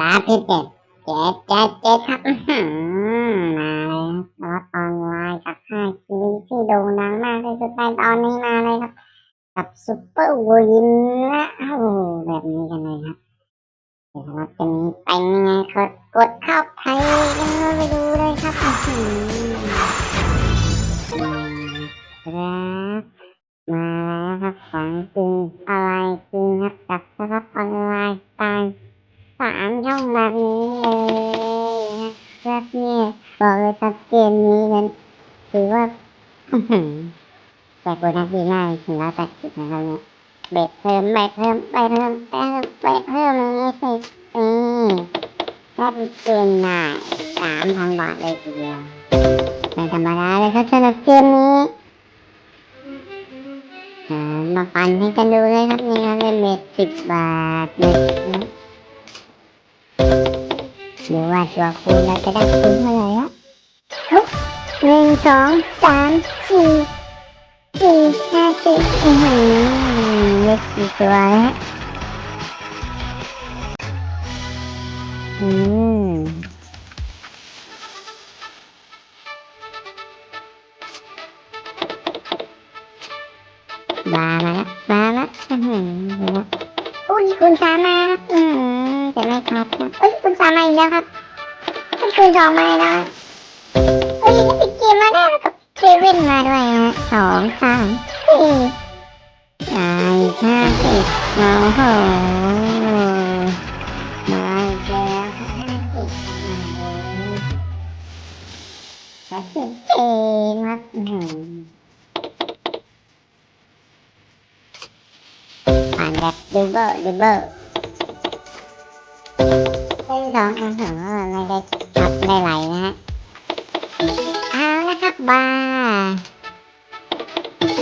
ลาที่เจ็ดเจ็ดเจ็ดเจ็ดครับมาเลยครับสล็อออนไลน์จากค่ายซีรีส์ที่โด่งดังมากที่สุดในตอนนี้มาเลยครับ กับซุปเปอร์วินนะโอ้แบบนี้กันเลยครับเดี๋ยวสล็อตจะมีเป็นยังไงกดกดเข้าไทยกันเลยไปดูเลยครับอืครับมาแล้วครับฝังจริงอะไรจริงครับกับสล็อตออนไลน์ตาย สามช่องแบบนี้เลยนะครับเนี่ยบอกเลยครับเกมนี้นั้นถือว่าแต่โบนัสดีมากถึงแล้วแต่สิบนะครับเนี่ยเบ็ดเพิ่มเบ็ดเพิ่มไปเพิ่มเบ็ดเบ็ดเพิ่มอย่างนี้สินี่แค่เกมหน่ายสามพันบาทเลยทีเดียวไม่ธรรมดาเลยครับสำหรับเกมนี้มาปันให้กันดูเลยครับนี่ครับเล่นเบ็ดสิบบาทเบ็ด นะหรือว่าตัวคูณเราจะได้คูณเท่าไหร่ละฮึบหนึ่งสองสามสี่สี่ห้าสิบอือหือเลขกี่ตัวแล้วอืมบามาแล้วบาแล้วอือหือเห็นไหมอุ้ยคุณสามาอืมจะไม่ครับนะเอ้ย มาอีกแล้วครับมันคือสองมาแล้วเฮ้ยติดเกมมาได้แล้วกับเซเว่นมาด้วยฮะสองสามสี่ห้ห้าสิบโอ้โหมาอีกแล้วห้าสิบเลยห้าสิบเองครับอื้อหือผ่านแบบดูเบอร์ดูเบอร์ นสองอาหารไม่ได้ครับได้ไหลนะฮะเอาละครับบา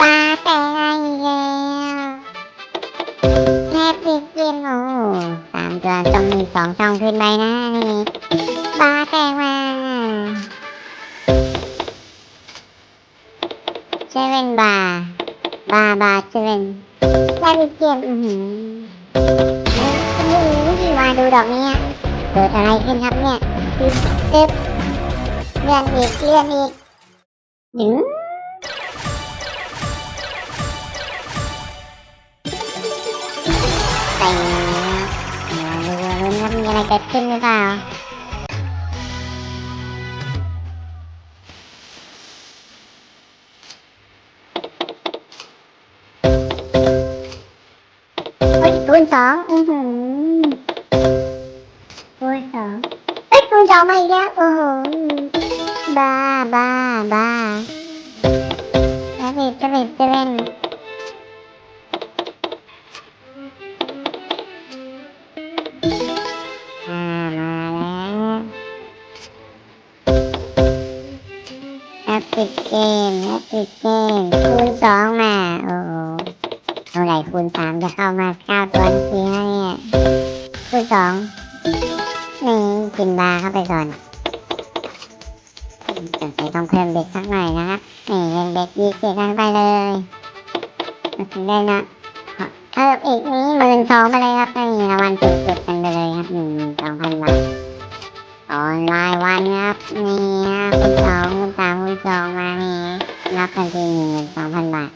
บาแต่งงานอีกแล้วแฮปปี้เกมโอ้สามตัวต้องมีสองช่องขึ้นไปนะนี่บาแต่งมาเซเว่นบาบาบาเซเว่นแฮปปี้เกมอือหือมาดูดอกนี้อะ เกิดอะไรขึ้นครับเนี่ยตึ๊บตึ๊บเลื่อนอีกเลื่อนอีกหนึ่งแต่งมาดูลุ้นครับมีอะไรเกิดขึ้นหรือเปล่าเฮ้ยคูณสองอือหื อ้ยคุณจองมาอีกแล้ว โอ้โห บ้าบ้าบ้าจะปิดจะปิดจะเป็นอ่ามาแล้วแอปปิดเกมแอปปิดเกมคูณสองมา โอ้โหเท่าไหร่คูณสามจะเข้ามาเก้าตัวทีนะเนี่ยคูณสองนี่ กินบาร์เข้าไปก่อนสงสัยต้องเพิ่มเด็กสักหน่อยนะครับนี่เล่นเด็กยี่สิบกันไปเลยได้นะเพิ่มอีกนี้หมื่นสองไปเลยครับนี่รางวัลจุดๆกันไปเลยครับหนึ่งสองพันบาทออนไลน์วันครับนี่ครับคุณสองคุณสามคุณสองมานี่รับกันทีหนึ่งหมื่นสองพันบาท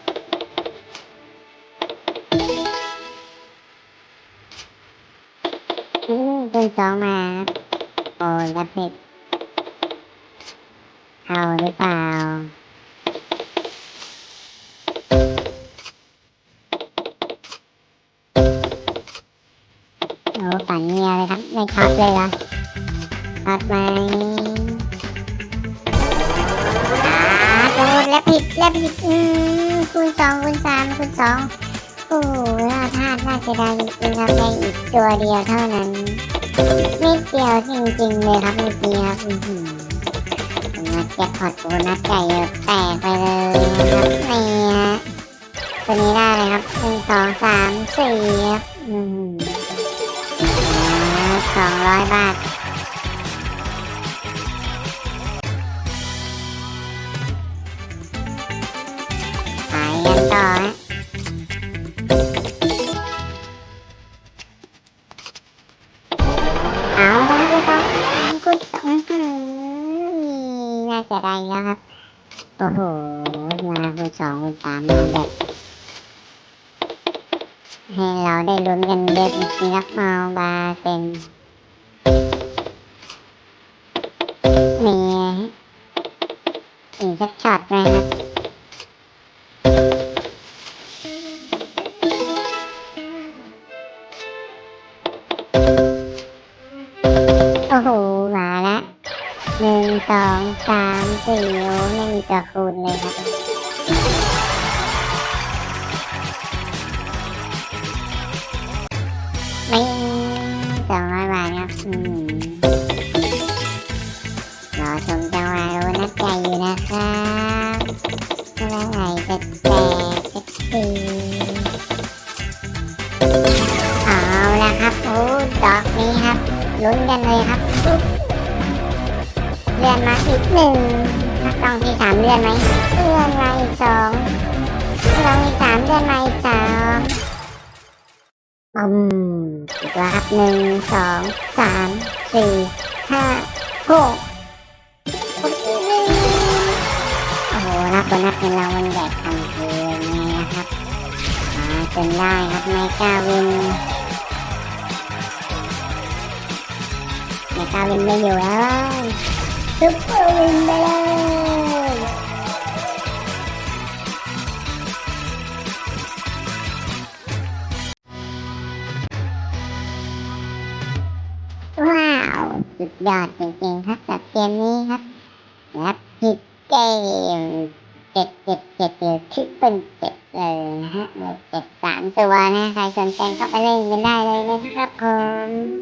อืมคุณสองมาครับ โอ้ยรับผิดเอาหรือเปล่าโอ้ฝันเมียเลยครับ ไม่ช็อตเลยเหรอช็อตไหมอ่าโดนแล้วผิดแล้วผิดอืมคูณสองคูณสามคูณสองโอ้โหน่าพลาดน่าเสียดายจริงๆครับได้อีกตัวเดียวเท่านั้น ไม่เกียวจริงๆเลยครับเมื่อกี้ครับอือหือโบนัสแจ็คพอตโบนัสใหญ่แตกไปเลยนะครับนี่ฮะตัวนี้ได้เลยครับหนึ่งสองสามสี่ครับสองร้อยบาท จะได้แล้วครับ โอ้โห มาคุณสองคุณสามมาแบบให้เราได้ลุ้นกันเยอะจริงๆครับเอาบาเป็นนี่อีกสักช็อตไหมครับโอ้โห สองสามสี่โอ้ไม่มีตัวคูณเลยครับไม่สองร้อยบาทครับอืมรอชมจังหวะโอ้นักใจอยู่นะครับเมื่อไหร่จะแตกสักทีเอาละครับโอ้ดอกนี้ครับลุ้นกันเลยครับปุ๊บ เลื่อนมาอีกหนึ่งกล้องที่สามเลื่อนไหมเลื่อนมาอีกสองกล้องที่สามเลื่อนมาอีกสามอืมอีกแล้วครับหนึ่งสองสามสี่ห้าหกโอ้โหรับโบนัสเงินรางวัลใหญ่ทันทีเลยนะครับมาจนได้ครับไมกาวินไมกาวินไม่อยู่แล้ว ซุปเปอร์วินไปเลยว้าวสุดยอดจริงๆครับกับเกมนี้ครับและผิดเกมเจ็ดเจ็ดเจ็ดหรือทริปเป็นเจ็ดเลยนะฮะเจ็ดสามตัวนะใครสนใจเข้าไปเล่นกันได้เลยนะครับผม